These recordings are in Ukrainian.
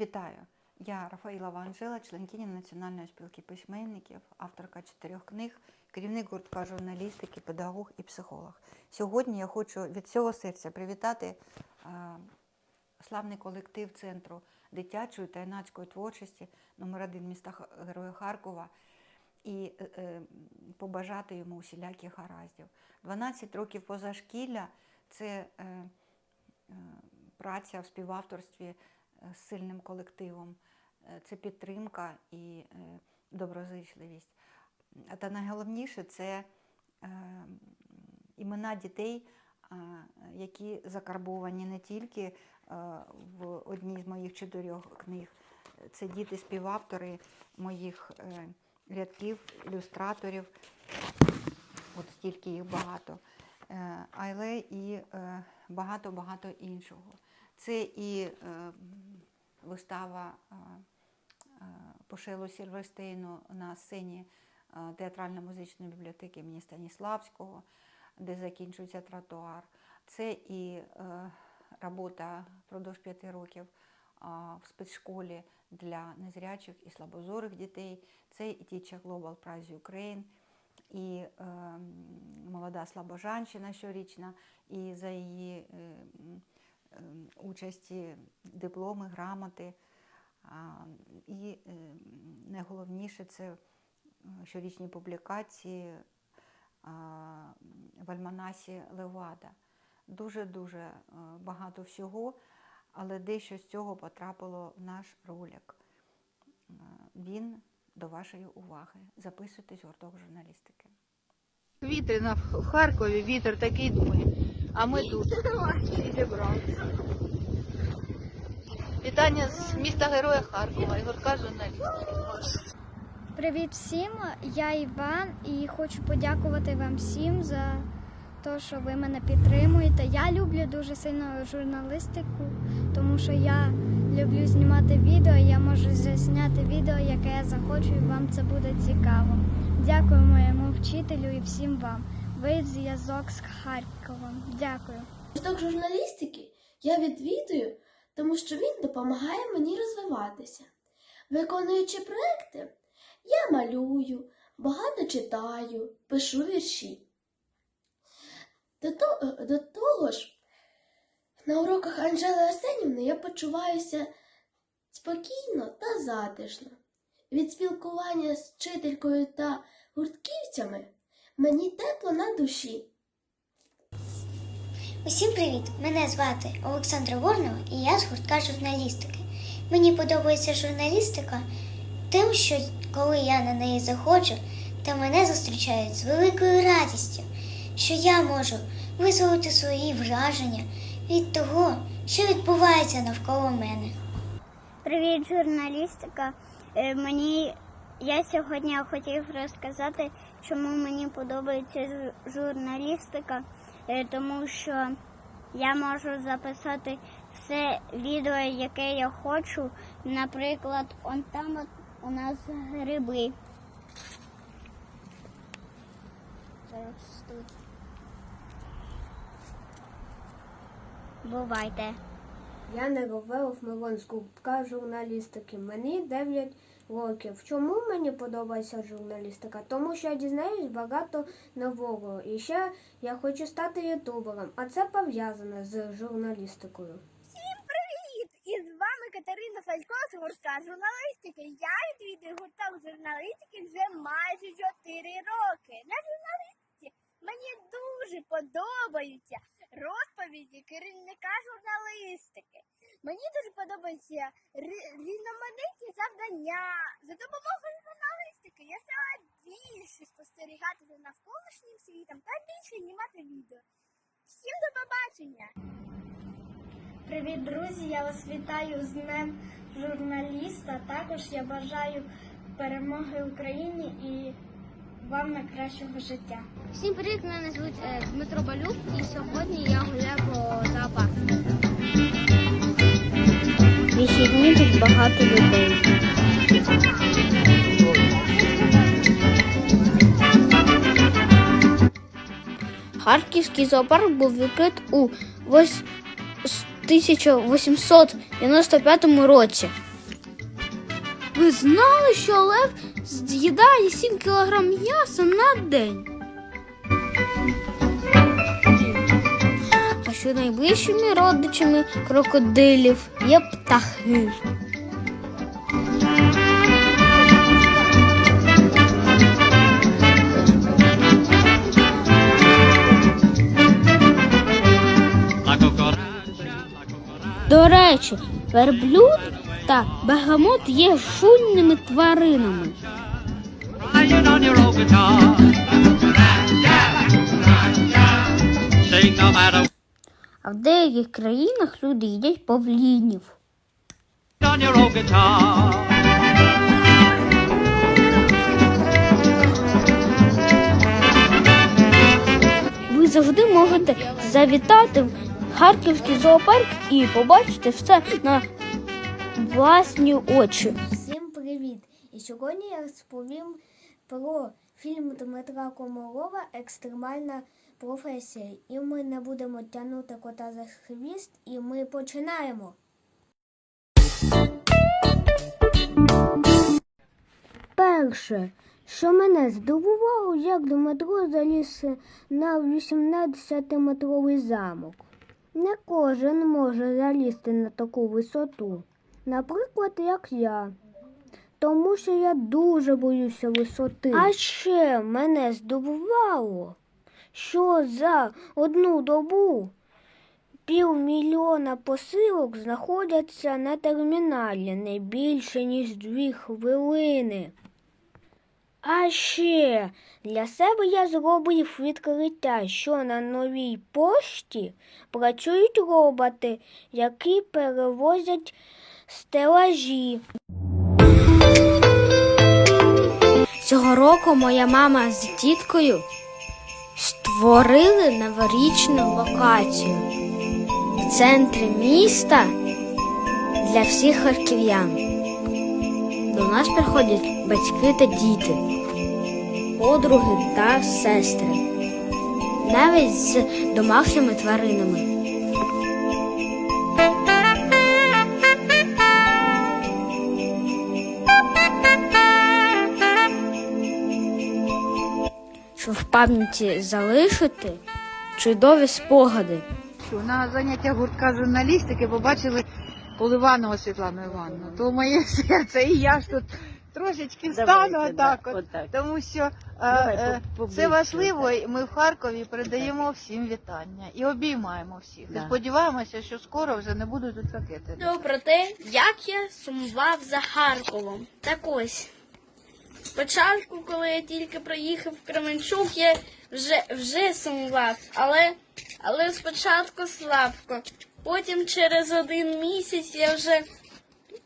Вітаю! Я Рафаїлова Анжела, членкиня Національної спілки письменників, авторка чотирьох книг, керівник гуртка журналістики, педагог і психолог. Сьогодні я хочу від всього серця привітати е, славний колектив Центру дитячої та юнацької творчості номер 1 міста Героя Харкова і е, е, побажати йому усіляких гараздів. 12 років позашкілля це е, е, праця в співавторстві з сильним колективом, е, це підтримка і е, доброзичливість. Та найголовніше це е, імена дітей, е, які закарбовані не тільки е, в одній з моїх чотирьох книг. Це діти співавтори моїх е, рядків, ілюстраторів, от стільки їх багато, Е, але і е, багато-багато іншого. Це і е, вистава е, е, по Сільверстейну на сцені театрально-музичної бібліотеки імені Станіславського, де закінчується тротуар. Це і робота впродовж п'яти років в спецшколі для незрячих і слабозорих дітей. Це і Teacher Global Prize Ukraine, і е, молода слабожанщина щорічна, і за її е, участі дипломи, грамоти. І е, найголовніше це е, щорічні публікації в альманасі Левада. Дуже-дуже е, багато всього, але дещо з цього потрапило в наш ролик. Е, Він до вашої уваги. Записуйтесь в гурток журналістики. Вітряна в Харкові, вітер такий дме, а ми тут зібралися. Вітання з міста Героя Харкова і гуртка журналістів. Привіт всім! Я Іван і хочу подякувати вам всім за те, що ви мене підтримуєте. Я люблю дуже сильно журналістику, тому що я люблю знімати відео. Я можу засняти відео, яке я захочу, і вам це буде цікаво. Дякую моєму вчителю і всім вам. Ви зв'язок з Харковом. Дякую. Гурток журналістики я відвідую, тому що він допомагає мені розвиватися. Виконуючи проекти, я малюю, багато читаю, пишу вірші. До того ж, на уроках Анжели Арсенівни я почуваюся спокійно та затишно. Від спілкування з вчителькою та гуртківцями мені тепло на душі. Усім привіт! Мене звати Олександра Ворнова і я з гуртка журналістики. Мені подобається журналістика тим, що коли я на неї заходжу, то мене зустрічають з великою радістю, що я можу висловити свої враження від того, що відбувається навколо мене. Привіт, журналістика. Е, Мені я сьогодні хотів розказати, чому мені подобається журналістика, Е, тому що я можу записати все відео, яке я хочу. Наприклад, он там от у нас гриби. Бувайте. Я не Говелов Милон з гуртка журналістики. Мені 9 років. Чому мені подобається журналістика? Тому що я дізнаюсь багато нового. І ще я хочу стати ютубером, а це пов'язане з журналістикою. Всім Привіт! І з вами Катерина Фалько з гуртка журналістики. Я відвідую гурток журналістики вже майже 4 роки. На журналістиці мені дуже подобаються розповіді керівника журналістики. Мені дуже подобаються рі- різноманітні завдання. За допомогою журналістики я стала більше спостерігати за навколишнім світом та більше знімати відео. Всім до побачення! Привіт, друзі! Я вас вітаю з Днем журналіста. Також я бажаю перемоги Україні і вам найкращого життя. Всім привіт! Мене звуть Дмитро Балюк і сьогодні я гуляю по зоопарку. Вихідні тут багато людей. Харківський зоопарк був відкрит у 1895 році. Ви знали, що лев з'їдає 7 кг м'яса на день? А що найближчими родичами крокодилів є птахи. До речі, верблюд та бегемот є шумними тваринами. А в деяких країнах люди їдять павлінів. Ви завжди можете завітати Харківський зоопарк і побачити все на власні очі. Всім привіт! І сьогодні я розповім про фільм Дмитра Комарова Екстремальна професія. І ми не будемо тягнути кота за хвіст, і ми починаємо. Перше, що мене здивувало, як Дмитро заліз на 18-метровий замок. Не кожен може залізти на таку висоту. Наприклад, як я. Тому що я дуже боюся висоти. А ще мене здивувало, що за одну добу півмільйона посилок знаходяться на терміналі не більше, ніж дві хвилини. А ще для себе я зробив відкриття, що на новій пошті працюють роботи, які перевозять стелажі. Цього року моя мама з тіткою створили новорічну локацію в центрі міста для всіх харків'ян. До нас приходять батьки та діти, подруги та сестри, навіть з домашніми тваринами. Щоб в пам'яті залишити чудові спогади. На заняттях гуртка журналістики побачили Поливанову Світлану Івановну. То моє серце, і я ж тут трошечки стану отак, от, тому що е, е, це важливо. і Ми в Харкові передаємо всім вітання і обіймаємо всіх. І сподіваємося, що скоро вже не будуть тут ракети. Відео про те, як я сумував за Харковом. Так ось. Спочатку, коли я тільки приїхав в Кременчук, я вже, вже сумував, але, але спочатку слабко. Потім через один місяць я вже,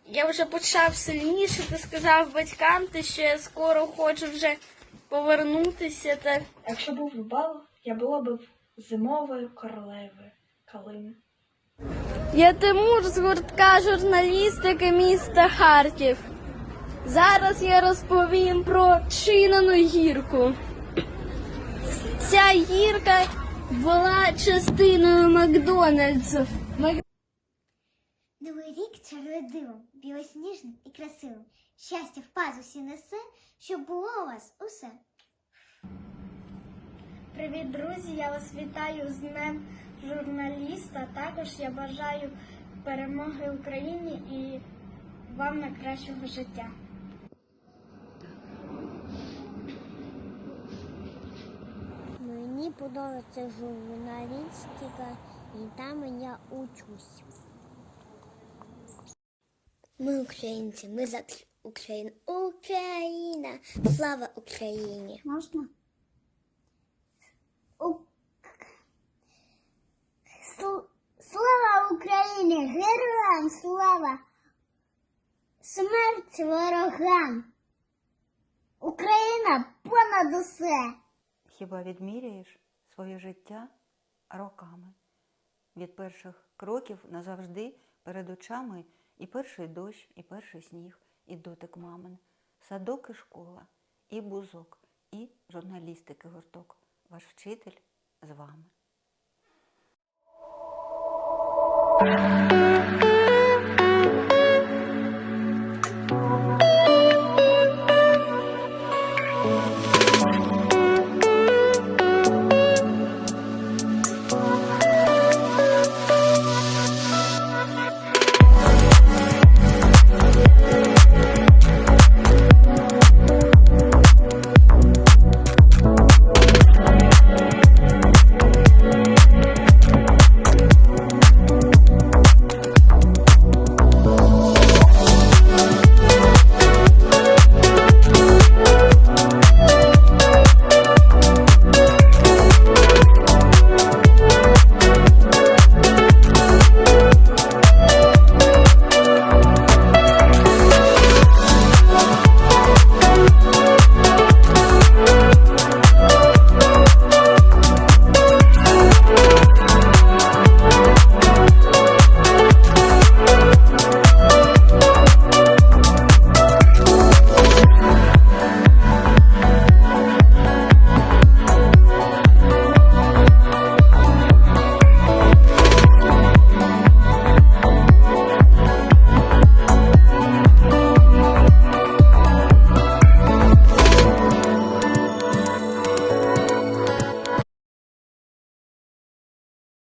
я вже почав сильніше та сказав батькам, те, що я скоро хочу вже повернутися. Та... Якщо був бал, я була б зимовою королевою Калини. Я Тимур з гуртка журналістики міста Харків. Зараз я розповім про Чинану гірку. Ця гірка була частиною Макдональдсу. Чарує дивом, білосніжним і красивим. Щастя в пазусі несе, щоб було у вас усе. Привіт, друзі! Я вас вітаю з Днем журналіста. Також я бажаю перемоги Україні і вам найкращого життя. Мені подобається журналістика і там я учусь. Ми українці, ми за Україну. Україна! Слава Україні! Можна? Слава Україні! Героям слава! Смерть ворогам! Україна понад усе! Хіба відміряєш своє життя роками? Від перших кроків назавжди перед очами і перший дощ, і перший сніг, і дотик мамин, садок і школа, і бузок, і журналістики гурток. Ваш вчитель з вами.